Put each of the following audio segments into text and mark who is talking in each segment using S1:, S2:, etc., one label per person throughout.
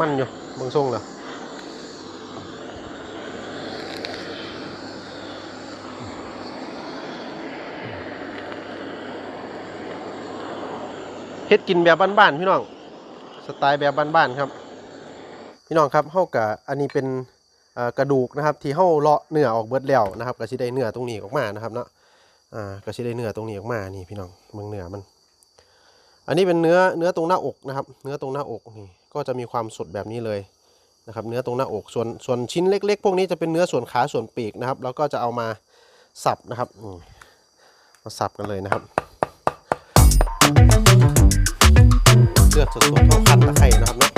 S1: มันอยู่เบิ่งทรงแล้วเฮ็ดกินแบบบ้านๆพี่น้อง สไตล์แบบบ้านๆครับ พี่น้องครับเฮากะอันนี้เป็นกระดูกนะครับ ที่เฮาเลาะเนื้อออกเบิดแล้วนะครับก็สิได้เนื้อตรงนี้ออกมานะครับเนาะอ่าก็สิได้เนื้อตรงนี้ออกมานี่พี่น้องเบิ่งเนื้อมัน อันนี้เป็นเนื้อเนื้อตรงหน้าอกนะครับ เนื้อตรงหน้าอกนี่ก็จะมีความสดแบบนี้เลยนะครับเนื้อตรงหน้าอกส่วนส่วนชิ้นเล็ก ๆ พวกนี้จะเป็นเนื้อส่วนขาส่วนปีกนะครับแล้วก็จะเอามาสับนะครับมาสับกันเลยนะครับเลือดสดๆเท่าคั้นตะไคร่นะครับเนาะ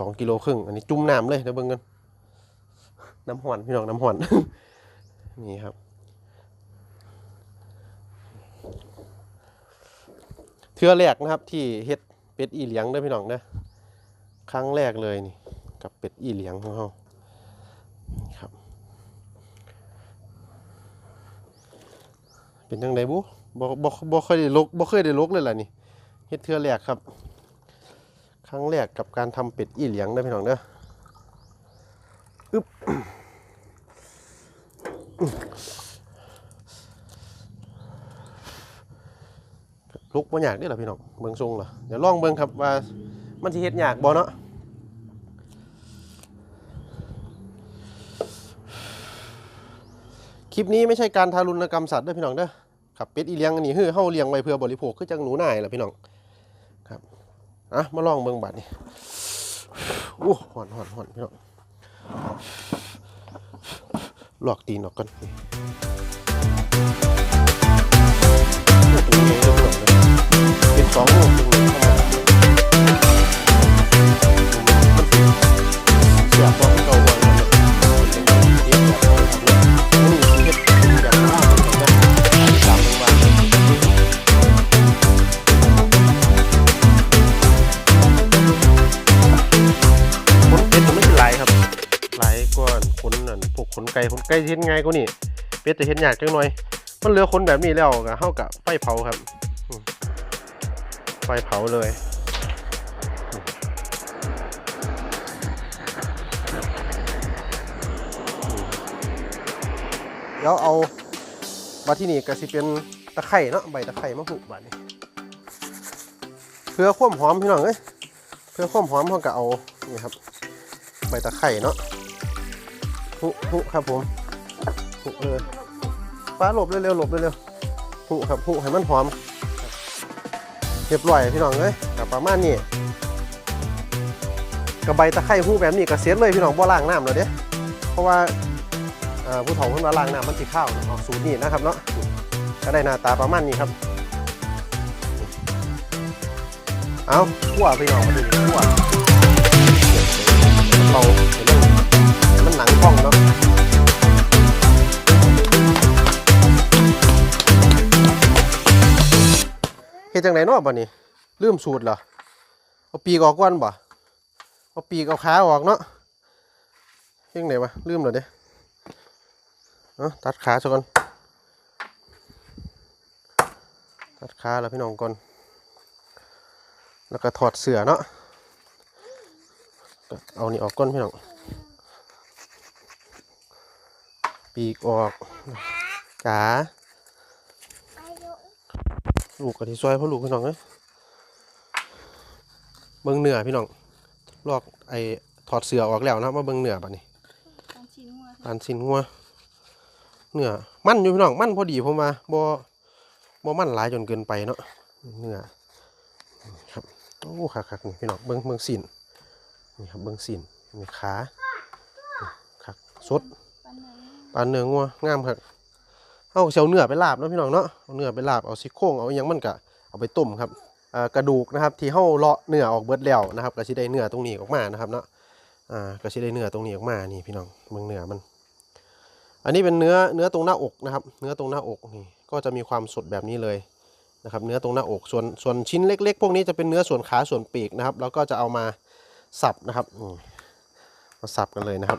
S1: สองกิโลครึ่ง อันนี้จุ่มน้ำเลยเดี๋ยวเบิ่งกัน น้ำหวานพี่น้องน้ำหวานนี่ครับ เทือแรกนะครับที่เฮ็ดเป็ดอีเหลียงเด้อพี่น้องเด้อครั้งแรกเลยนี่ กับเป็ดอีเหลียงของเราครับ เป็นจังไดบุบ่บ่บ่เคยได้ลกบ่เคยได้ลกเลยล่ะนี่เฮ็ดเทือแรกครับ ครั้งแรกกับการทำเป็ดอีเหลียงได้พี่น้องเด้ออึ๊บลุกบ่ยากเด้อล่ะพี่น้องเบิ่งทรงล่ะเดี๋ยวลองเบิ่งครับว่ามันสิเฮ็ดยากบ่เนาะคลิปนี้ไม่ใช่การทารุณกรรมสัตว์ด้อพี่น้องเด้อครับเป็ดอีเลี้ยงอันนี้อเฮาเลี้ยงไว้เพื่อบริโภคคือจังหนูนายล่ะพี่น้องครับ อะมาลองเบิ่งบัดนี่อู้หอนหอนหอนพี่น้องหลอกตีนออกกันเป็นสองลูกจริงเลยเข้ามามันเสียบอ กขนไก่ขนไก่เห็นง่ายกว่านี่เป็ดจะเห็นยากจังหน่อย มันเหลือขนแบบนี้แล้วก็เฮากับไฟเผาครับไฟเผาเลยแล้วเอามาที่นี่ก็สิเป็นตะไคร่เนาะใบตะไคร่มะหุบานี้เพื่อความหอมพี่น้องเอ้ยเพื่อความหอมเขาก็เอานี่ครับ ใบตะไคร่เนาะ หุหุครับผมหุเลยฟ้าหลบเร็วๆหลบเร็วๆหุครับหุให้มันหอมเรียบร้อยพี่น้องเอ้ยกับประมาณนี้กับใบตะไคร่หุแบบนี้ก็เสียเลยพี่น้องบ่ล้างน้ำเลยเด้เพราะว่าอ่อผู้เฒ่าเพิ่นว่าล้างน้ำมันสิข้าวเนาะเอาสูตรนี้นะครับเนาะก็ได้หน้าตาประมาณนี้ครับ เอาขั่วพี่น้องมาดูขั่ว ฮ็ดจังไดเนาะบัดนี้ลืมสูตรเหรอเอาปีกออกก่อนบ่เอาปีกเอาขาออกเนาะเฮ็ดจังไดวะลืมแล้วเด้เนาะตัดขาซะก่อนตัดขาแล้วพี่น้องก่อนแล้วก็ถอดเสื้อเนาะเอานี่ออกก้นพี่น้องปีกออกจ๋า ลูกกะทิซอยพ่อลูกพี่น้องเอ้ยเบิ้งเนื้อพี่น้องลอกไอ้ถอดเสื้อออกแล้วนะมาเบิ้งเนื้อบัดนี้
S2: การชิ้นหัว
S1: ปานสินหัวเนื้อมันอยู่พี่น้องมันพอดีผมมาบ่บ่มันหลายจนเกินไปเนาะเนื้อครับโอ้คักๆนี่พี่น้องเบิ่งเบิ่งสินนี่ครับเบิ่งสินนี่ขานี่คักสด
S2: ปลาเนื้อ
S1: ปลาเนื้องัวงามครับ เอาเสียวเนื้อไปลาบเนาะพี่น้องเนาะเอาเนื้อไปลาบเอาซี่โครงเอาอหยังมันก็เอาไปต้มครับกระดูกนะครับที่เฮาเลาะเนื้อออกเบิดแล้วนะครับก็สิได้เนื้อตรงนี้ออกมานะครับเนาะอ่าก็สิได้เนื้อตรงนี้ออกมานี่พี่น้องเบิ่งเนื้อมัน อันนี้เป็นเนื้อเนื้อตรงหน้าอกนะครับ เนื้อตรงหน้าอกนี่ก็จะมีความสดแบบนี้เลยนะครับเนื้อตรงหน้าอกส่วนส่วนชิ้นเล็ก ๆ พวกนี้จะเป็นเนื้อส่วนขาส่วนปีกนะครับ แล้วก็จะเอามาสับนะครับมาสับกันเลยนะครับ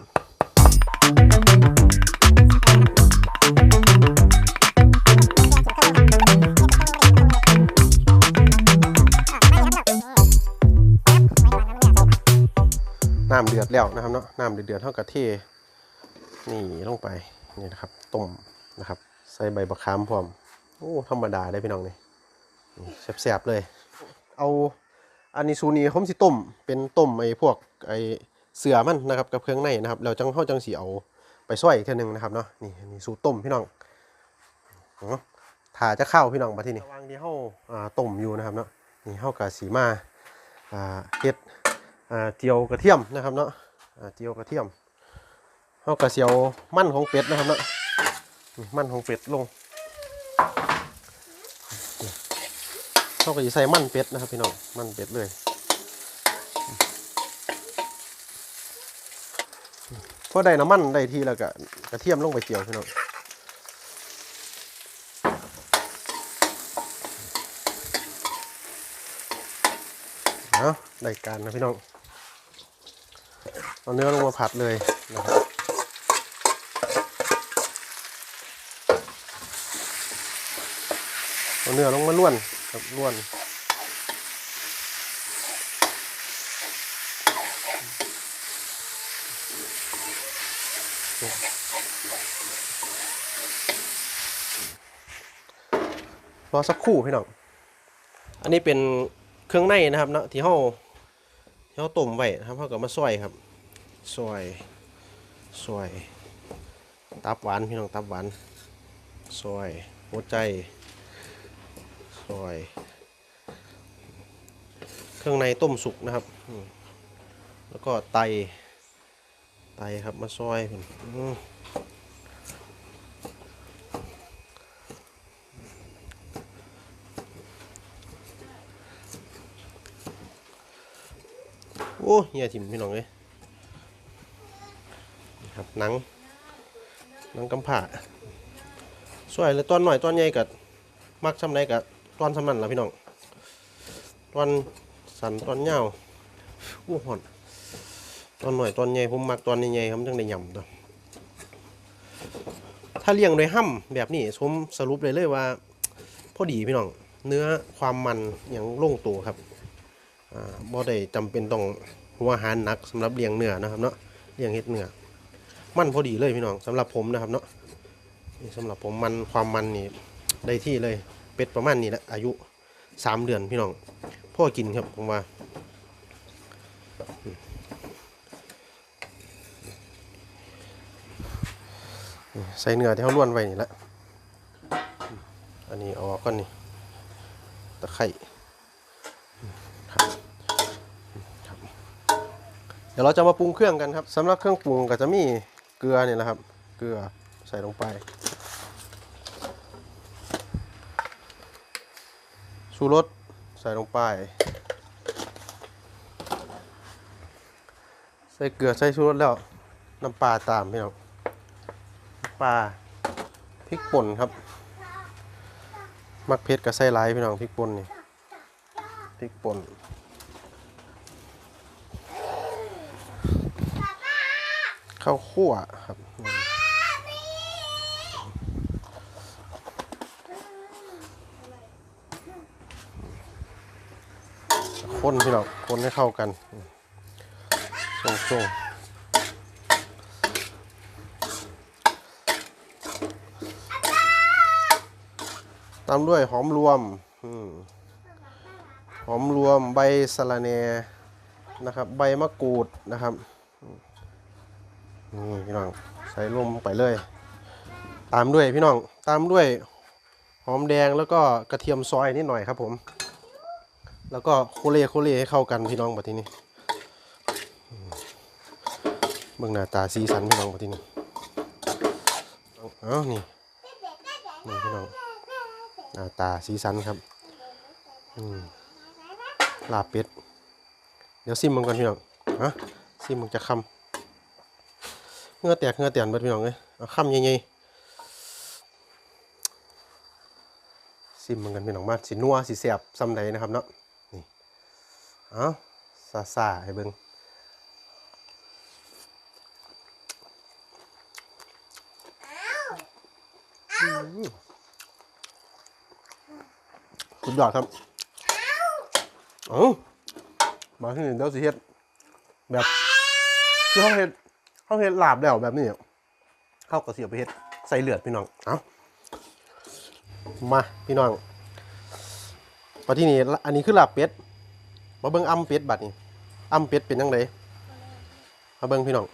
S1: เดือดแล้วนะครับเนาะน้ำเดือดเท่ากับเทนี่ลงไปนี่นะครับต้มนะครับ ใส่ใบบักขามพร้อมโอ้ธรรมดาได้พี่น้องนี่แซ่บๆเลย เอาอันนี้ซูนีผมสิต้มเป็นต้มไอ้พวกไอ้เสือมันนะครับกับเครื่องในนะครับแล้วจังเฮาจังสิเอาไปซอยอีกเทีนึงนะครับเนาะนี่นี่สูตรต้มพี่น้องอ๋อถ้าจะเข้าพี่น้องมาที่นี่ระหว่างที่เฮาอ่าต้มอยู่นะครับเนาะนี่เฮากับสีมาอ่าเฮ็ด เจียวกระเทียมนะครับเนาะเจียวกระเทียมเฮากระเสียวมันของเป็ดนะครับเนาะนี่มันของเป็ดลงเฮาก็จะใส่มันเป็ดนะครับพี่น้องมันเป็ดเลยพอได้น้ำมันได้ทีแล้วก็กระเทียมลงไปเจียวพี่น้องเอาได้การนะพี่น้อง เอาเนื้อลงมาผัดเลยนะครับเอาเนื้อลงมาล้วนครับล้วนรอสักครู่พี่น้อง อันนี้เป็นเครื่องในนะครับเนาะที่เราที่เราต้มไว้นะครับเราก็มาซอยครับ ซอยซอยตับหวานพี่น้องตับหวานซอยหัวใจซอยเครื่องในต้มสุกนะครับ แล้วก็ไต ไตครับมาซอยเพิ่นอืมโอ้เฮียทิมพี่น้องเลย หนังหนังกำผ่าสวยเลยตอนหน่อยตอนใหญ่กับมักชำไรกับตอนสำนันล่ะพี่น้องตอนสันตอนยาวอู้หอนตอนหน่อยตอนใหญ่ผมมักตอนใหญ่ๆครับจังได้ยำตัวถ้าเลี้ยงโดยห้ำแบบนี้ผมสรุปเลยเลยว่าพอดีพี่น้องเนื้อความมันอย่างลงตัวครับอ่าบ่ได้จำเป็นต้องหัวหารหนักสำหรับเลี้ยงเนื้อนะครับเนาะเลี้ยงเฮ็ดเนื้อ มันพอดีเลยพี่น้องสำหรับผมนะครับเนาะนี่สำหรับผมมันความมันนี่ได้ที่เลยเป็ดประมาณนี้แหละอายุสามเดือนพี่น้องพ่อกินครับผมว่าใส่เนื้อที่เขาล้วนไว้นี่แหละอันนี้เอาออกก่อนนี่ตะไคร่เดี๋ยวเราจะมาปรุงเครื่องกันครับสำหรับเครื่องปรุงก็จะมี เกลือเนี่ยแหละครับ เกลือใส่ลงไปชูรสใส่ลงไป ใส่เกลือใส่ชูรสแล้วน้ำปลาตามพี่น้องปลาพริกป่นครับ มักเผ็ดกับใส่หลายพี่น้องพริกป่นนี่พริกป่น ข้าวคั่วครับ คนพี่น้องคนให้เข้ากันช่วงช่วงตามด้วยหอมรวมอืมหอมรวมใบสะระแหน่นะครับ ใบมะกรูดนะครับ นี่พี่น้องใส่รวมลงไปเลย ตามด้วยพี่น้องตามด้วยหอมแดงแล้วก็กระเทียมซอยนิดหน่อยครับผม แล้วก็โคเลโคเลให้เข้ากันพี่น้องบัดทีนี้เบิ่งหน้าตาสีสันพี่น้องบัดทีนี้เอ้านี่นี่พี่น้องหน้าตาสีสันครับลาเป็ด เดี๋ยวซิมมันก่อนพี่น้องฮะซิมมันจะคำ เงือแตกเงือแตนเบิดพี่น้องเลยเอาคำใหญ่ๆซิมมันกันพี่น้องมาสินัวสิแสบซ้ำใดนะครับเนาะนี่เอาซาซาให้เบิ่งอืมสุดยอดครับเอ้ามาที่นี่เดี๋ยวสิเฮ็ดแบบคือเขาเฮ็ด เขาเฮ็ดลาบแล้วแบบนี้เข้าก็เสียไปเฮ็ดใส่เลือดพี่น้อง เอ้ามาพี่น้องมาที่นี่อันนี้คือลาบเป็ดมาเบิ่งอ่ำเป็ดบัดนี้อ่ำเป็ดเป็นยังไงมาเบิ่งพี่น้อง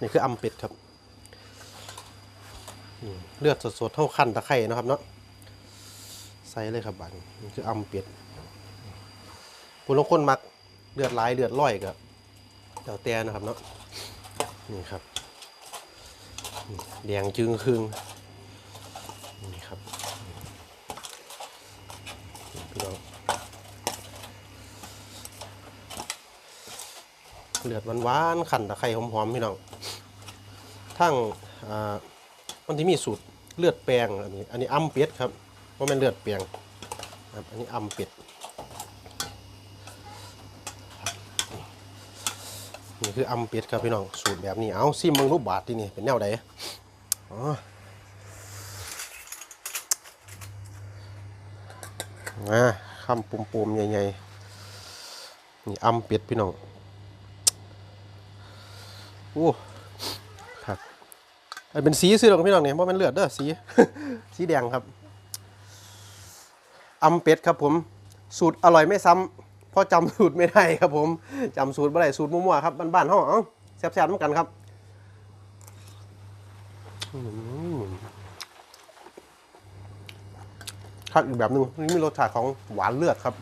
S1: นี่คืออ่ำเป็ดครับ เลือดสดๆเท่าขั้นตะไคร่นะครับเนาะ ใส่เลยครับบัดนี้นี่คืออ่ำเป็ดผู้ลงคนมักเลือดไหลายเลือดร้อยกับเจ้าแต่นะครับเนาะ นี่ครับแดงจึงครึ่งนี่ครับพี่น้องเลือดหวานๆขันตะไคร้หอมๆพี่น้องทั้งอ่ามันที่มีสูตรเลือดแปลงอันนี้ อันนี้อ่ำเป็ดครับเพราะมันเลือดแปลงครับอันนี้อ่ำเป็ด นี่คืออ่ำเป็ดครับพี่น้องสูตรแบบนี้เอาซิมเมึงรูปบาทที่นี่เป็นแนวใดอ๋ออ่าคำปุ่มๆใหญ่ๆนี่อ่ำเป็ดพี่น้องโอ้ครับอันเป็นสีซื้อหรอกพี่น้องเนี่ยเพราะมันเลือดเด้อสีสีแดงครับอำเป็ดครับผม สูตรอร่อยไม่ซ้ำ พราะจำสูตรไม่ได้ครับผมจำสูตรไม่ได้สูตรมั่วๆครับบ้านๆห้องเอ้าแซ่บๆเหมือนกันครับคักอีกแบบหนึ่งนี่มีรสชาติของหวานเลือดครับ